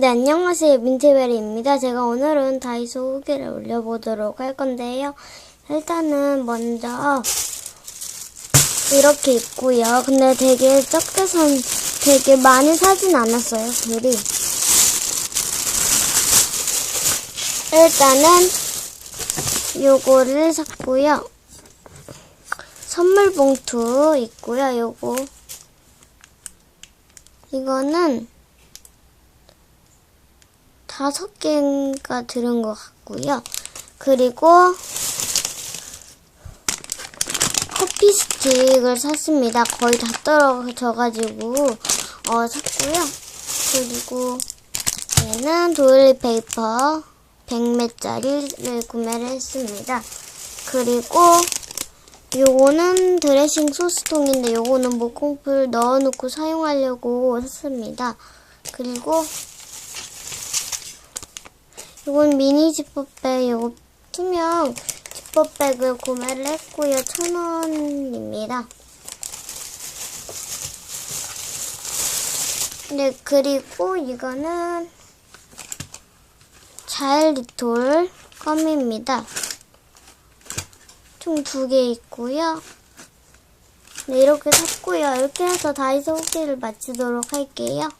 네, 안녕하세요. 민트베리입니다. 제가 오늘은 다이소 후기를 올려보도록 할 건데요. 일단은 먼저 이렇게 있고요. 근데 되게 적게 산, 되게 많이 사진 않았어요, 둘이. 일단은 요거를 샀고요. 선물 봉투 있고요, 요거. 이거는 다섯 개가 들은 것 같고요. 그리고 커피 스틱을 샀습니다. 거의 다 떨어져가지고 어 샀고요. 그리고 얘는 도일리 페이퍼 100매짜리를 구매를 했습니다. 그리고 요거는 드레싱 소스통인데 요거는 목공풀 넣어놓고 사용하려고 샀습니다. 그리고 이건 미니 지퍼백, 요거 투명 지퍼백을 구매를 했고요. 천 원입니다. 네, 그리고 이거는 자일리톨 껌입니다. 총 두 개 있고요. 네, 이렇게 샀고요. 이렇게 해서 다이소 후기를 마치도록 할게요.